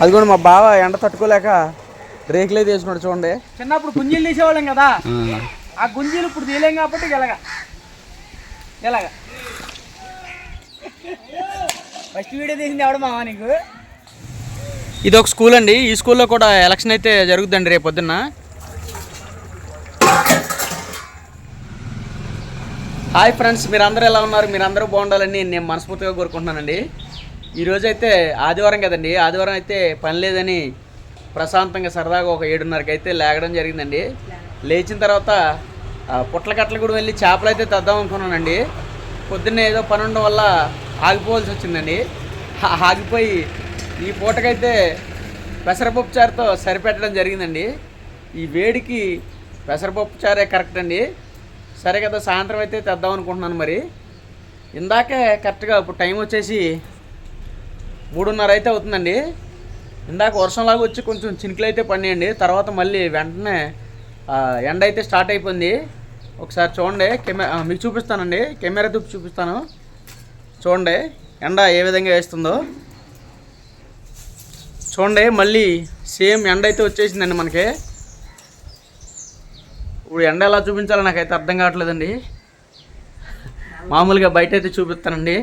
అది కూడా మా బావ ఎండ తట్టుకోలేక రేకులే తీసుకున్నాడు చూడండి. చిన్నప్పుడు గుంజీలు తీసేవాళ్ళం కదా. ఆ గుంజీలు ఇప్పుడు తీయలేం కాబట్టి ఇలాగ. ఇలాగ. ఫస్ట్ వీడియో తీసింది ఎవడు మావా నీకు? ఇది ఒక స్కూల్ అండి. ఈ స్కూల్లో కూడా ఎలక్షన్ అయితే జరుగుద్దండి రేపు పొద్దున్న. హాయ్ ఫ్రెండ్స్ మీరందరూ ఎలా ఉన్నారు? మీరందరూ బాగుండాలని నేను మనస్ఫూర్తిగా కోరుకుంటున్నానండి. ఈరోజు అయితే ఆదివారం కదండి. ఆదివారం అయితే పని లేదని ప్రశాంతంగా సరదాగా ఒక ఏడున్నరకి అయితే లేగడం జరిగిందండి. లేచిన తర్వాత ఆ, పుట్ల కూడా వెళ్ళి చేపలు అయితే తెద్దాం అనుకున్నానండి. పొద్దున్నే ఏదో పని ఉండడం వల్ల ఆగిపోవాల్సి వచ్చిందండి. ఆగిపోయి ఈ పూటకైతే పెసరపప్పు చారుతో సరిపెట్టడం జరిగిందండి. ఈ వేడికి పెసరపప్పు చారే కరెక్ట్ అండి. సరే కదా సాయంత్రం అయితే తెద్దాం అనుకుంటున్నాను మరి. ఇందాకే కరెక్ట్గా ఇప్పుడు టైం వచ్చేసి మూడున్నర అయితే అవుతుందండి. ఇందాక వర్షంలాగా వచ్చి కొంచెం చినుకులు అయితే పడినాయండి. తర్వాత మళ్ళీ వెంటనే ఎండ అయితే స్టార్ట్ అయిపోయింది. ఒకసారి చూడండి. కెమెరా మీకు చూపిస్తానండి. కెమెరా చూపి చూపిస్తాను. చూడండి. ఎండ ఏ విధంగా వేస్తుందో. చూడండి. మళ్ళీ సేమ్ ఎండ అయితే వచ్చేసిందండి మనకి. ఇప్పుడు ఎండ ఎలా చూపించాలో నాకైతే అర్థం కావట్లేదండి. మామూలుగా బయట అయితే చూపిస్తానండి.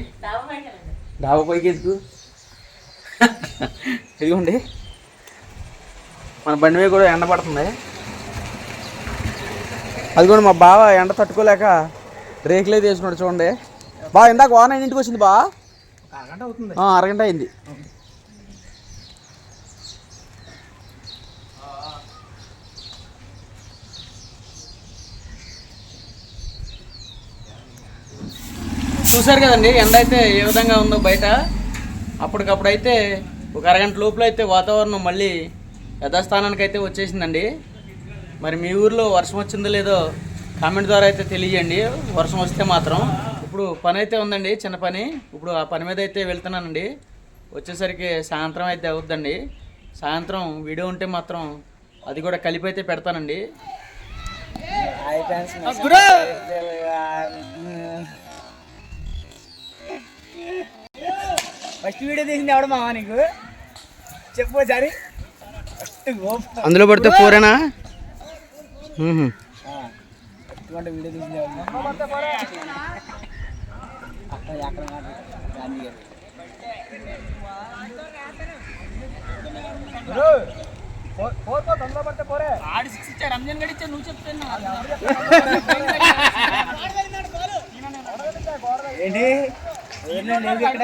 డాబా పైకి ఎందుకు? ఇదిగోండి. మన బండి మీద కూడా ఎండ పడుతుంది. అది కూడా మా బావ ఎండ తట్టుకోలేక రేకులే తీసుకున్నాడు చూడండి. బా ఇందాక వాన ఇంటికి వచ్చింది బా? అరగంట అయింది. చూసారు కదండి ఎండ అయితే ఏ విధంగా ఉందో బయట. అప్పటికప్పుడు అయితే ఒక అరగంట లోపల అయితే వాతావరణం మళ్ళీ యథాస్థానానికి అయితే వచ్చేసిందండి. మరి మీ ఊర్లో వర్షం వచ్చిందో లేదో కామెంట్ ద్వారా అయితే తెలియజేయండి. వర్షం వస్తే మాత్రం. ఇప్పుడు పని అయితే ఉందండి చిన్న పని. ఇప్పుడు ఆ పని మీద అయితే వెళ్తున్నానండి. వచ్చేసరికి సాయంత్రం అయితే అవుద్దండి. సాయంత్రం వీడియో ఉంటే మాత్రం అది కూడా కలిపి అయితే పెడతానండి. ఫస్ట్ వీడియో తీసింది ఎవడు మావా నీకు చెప్పు ఒకసారి అందులో పడితే మ్మ్హ. ఇటువంటి వీడియో తీసింది ఆడి సిక్స్ రంజన్ నువ్వు ఏంటి ఇక్కడ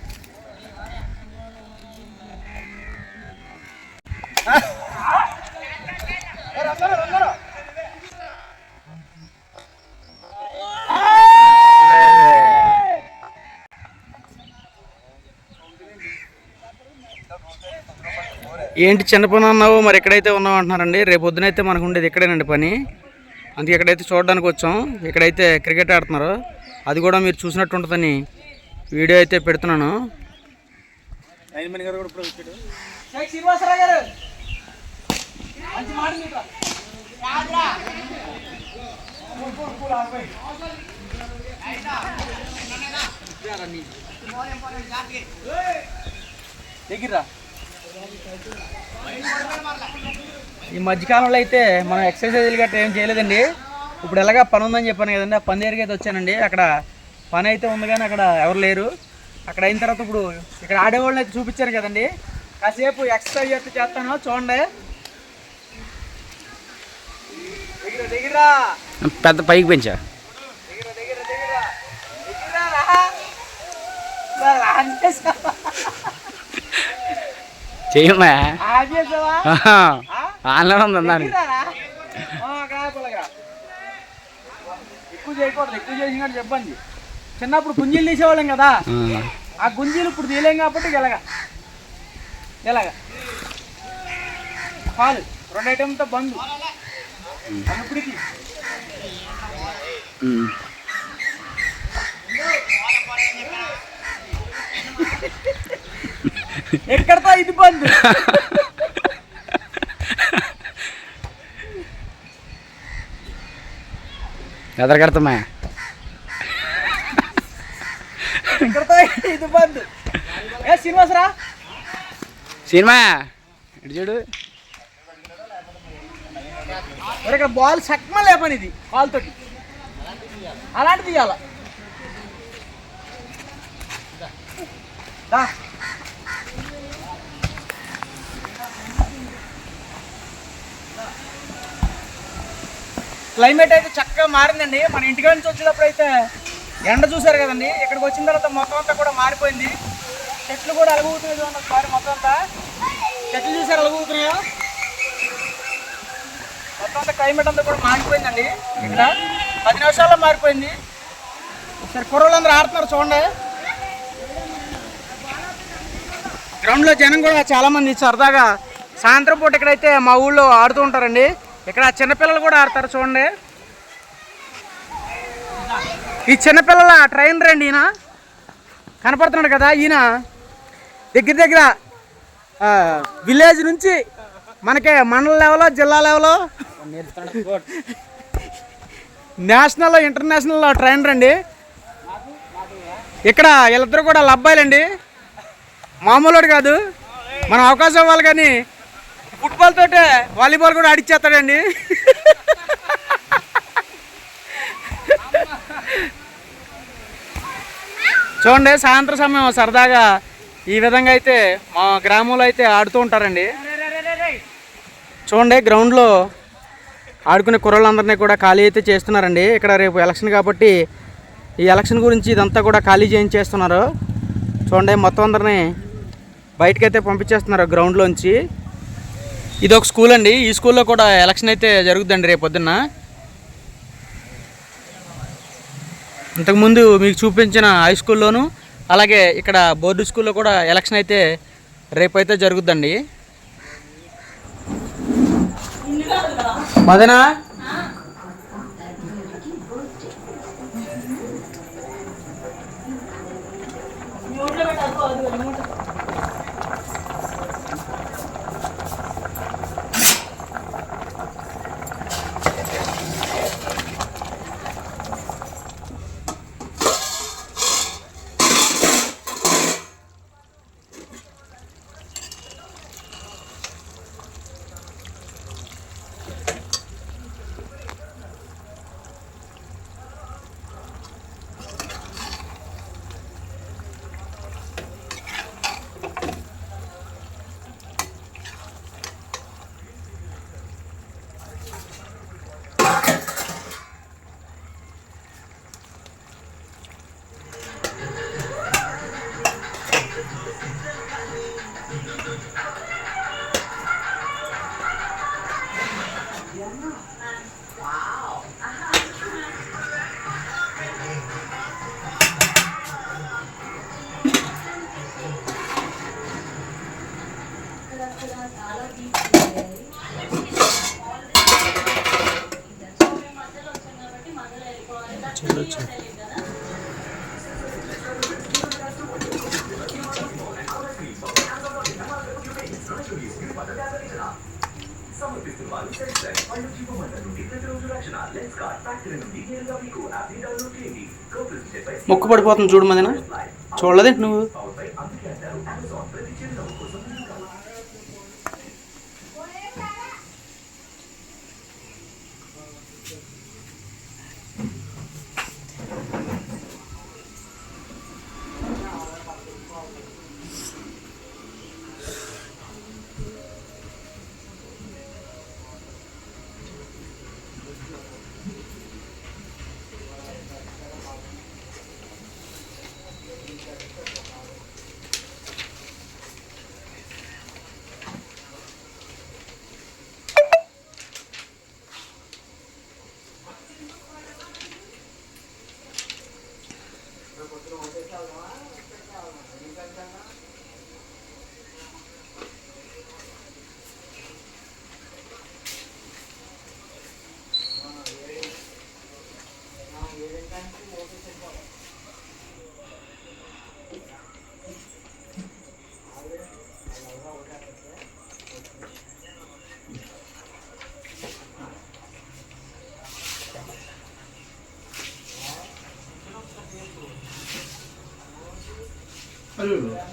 ఏంటి చిన్న పని అన్నావు మరి ఎక్కడైతే ఉన్నావు అంటున్నారండి. రేపు పొద్దునైతే మనకు ఉండేది ఇక్కడేనండి పని. అందుకే ఇక్కడైతే చూడడానికి వచ్చాం ఇక్కడైతే క్రికెట్ ఆడుతున్నారు. అది కూడా మీరు చూసినట్టు ఉంటుందని వీడియో అయితే పెడుతున్నాను. దగ్గర ఈ మధ్యకాలంలో అయితే మనం ఎక్సర్సైజులు గట్రా ఏం చేయలేదండి. ఇప్పుడు ఎలాగా పని ఉందని చెప్పాను కదండి. ఆ పని దగ్గరికి అయితే వచ్చానండి. అక్కడ పని అయితే ఉంది కానీ అక్కడ ఎవరు లేరు. అక్కడ అయిన తర్వాత ఇప్పుడు ఇక్కడ ఆడేవాళ్ళని అయితే చూపించారు కదండి. కాసేపు ఎక్సర్సైజ్ అయితే చేస్తాను. చూడండి. పెద్ద పైకి పెంచా. దగ్గర దగ్గర దగ్గర దగ్గర రా సార్ ఆన్చేసావా చెయ్యమ్మా ఆన్లైన్ ఉంది దానికి ఎక్కువ చేయకూడదు ఎక్కువ చేసినట్టు చెప్పండి. చిన్నప్పుడు గుంజీలు తీసేవాళ్ళం కదా. ఆ. గుంజీలు ఇప్పుడు తీయలేం కాబట్టి ఇలాగ. ఇలాగ. పాలు రెండు ఐటెంతో బంద్. అన్నప్పటికీ ఎక్కడతో ఇది బంద్? ఎదరగడతామా? ఎక్కడతో ఇది బంద్? శ్రీనివాస్ రా. సినిమా? ఇటు చూడు. ఇక్కడ బాల్ సక్మ లేపని ఇది బాల్ తోటి. అలాంటిది ఇవ్వాలా క్లైమేట్ అయితే చక్కగా మారిందండి. మన ఇంటికి నుంచి వచ్చేటప్పుడు అయితే ఎండ చూసారు కదండి. ఇక్కడికి వచ్చిన తర్వాత మొత్తం అంతా కూడా మారిపోయింది. చెట్లు కూడా అలగవుతున్నాయి చూడండి ఒకసారి మొత్తం అంతా. చెట్లు చూసారు అలగవుతున్నాయో? మొత్తం అంతా క్లైమేట్ అంతా కూడా మారిపోయిందండి. ఇక్కడ పది నిమిషాల్లో మారిపోయింది. ఒకసారి కుర్రలందరూ ఆడుతున్నారు చూడండి. గ్రౌండ్లో జనం కూడా చాలామంది సరదాగా సాయంత్రం పూట ఇక్కడైతే మా ఊళ్ళో ఆడుతూ ఉంటారండి. ఇక్కడ చిన్నపిల్లలు కూడా ఆడతారు చూడండి. ఈ చిన్నపిల్లల ట్రైన్ రండి ఈయన. కనపడుతున్నాడు కదా ఈయన. దగ్గర దగ్గర విలేజ్ నుంచి మనకి మండల లెవెల్లో జిల్లా లెవెల్లో నేషనల్ ఇంటర్నేషనల్ ట్రైన్ రండి. ఇక్కడ వీళ్ళిద్దరు కూడా లబ్బాయిలండి మామూలుడు కాదు. మనం అవకాశం ఇవ్వాలి కానీ ఫుట్బాల్ తోటే వాలీబాల్ కూడా ఆడిచ్చేస్తాడండి. చూడండి సాయంత్రం సమయం సరదాగా ఈ విధంగా అయితే మా గ్రామంలో అయితే ఆడుతూ ఉంటారండి. చూడండి గ్రౌండ్లో ఆడుకునే కుర్రలందరినీ కూడా ఖాళీ అయితే చేస్తున్నారండి. ఇక్కడ రేపు ఎలక్షన్ కాబట్టి ఈ ఎలక్షన్ గురించి ఇదంతా కూడా ఖాళీ చేయించేస్తున్నారు. చూడండి మొత్తం అందరినీ బయటకైతే పంపించేస్తున్నారు గ్రౌండ్లోంచి ఇది ఒక స్కూల్ అండి. ఈ స్కూల్లో కూడా ఎలక్షన్ అయితే జరుగుతుందండి రేపు పొద్దున్న ఇంతకుముందు మీకు చూపించిన హై స్కూల్లోను అలాగే ఇక్కడ బోర్డు స్కూల్లో కూడా ఎలక్షన్ అయితే రేపు అయితే జరుగుద్దండి. మదనా? ముక్కు పడిపోతుంది చూడు మదిన. చూడలేదేంటి నువ్వు? 我觉得我 no, no está 紧张啊 Hayırlı olsun.